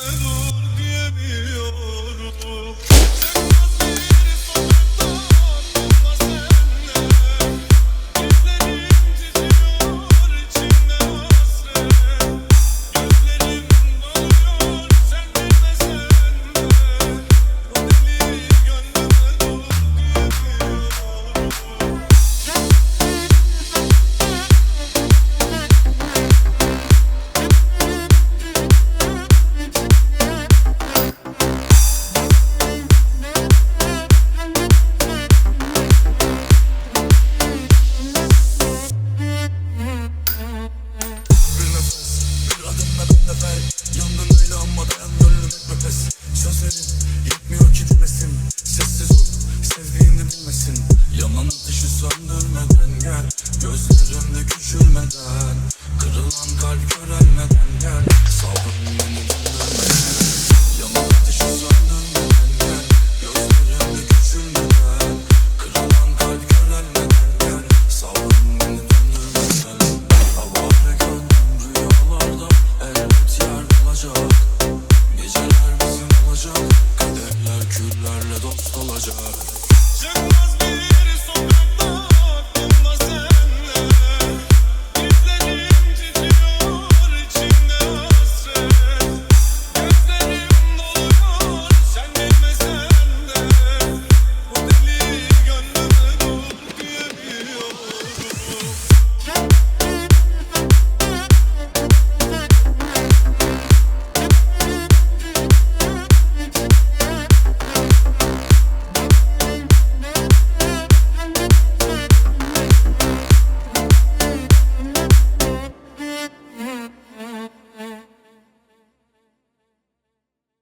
Hallelujah. Yandım öyle ama dayan gönlüm öpes Sözlerin yetmiyor ki dinlesin. Sessiz ol sevdiğini bilmesin. Yanan ateşi söndürmeden gel. Gözlerimde küçülmeden. Kırılan kalp körelmeden gel. Sabrım beni döndürmeden job.